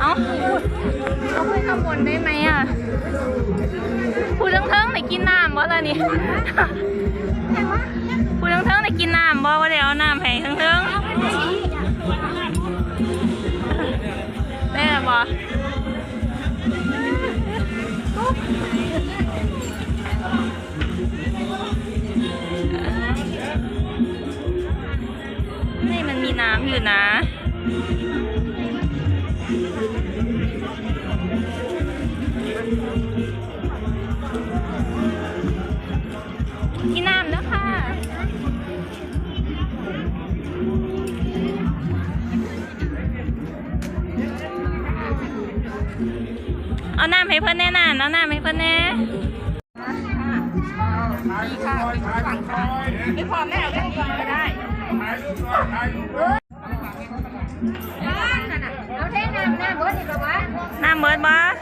เอาเอาไปข้างบนได้ไหมอะผู้เทิงๆไหนกินน้ำบ่ล่ะนี่ผู้เทิงๆไหนกินน้ำบ่ว่าเดี๋ยวเอาน้ำให้เทิงๆได้แล้วบ่นี่มันมีน้ำอยู่นะ กินน้ำแล้วค่ะเอาน้ำให้เพื่อนแน่นานเอาน้ำให้เพื่อนแน่ไม่พอแม่เอาเล่นก่อนก็ได้เอาเท่น้ำน้าเบิร์ดอีกแล้ววะน้ำเบิดบ่เ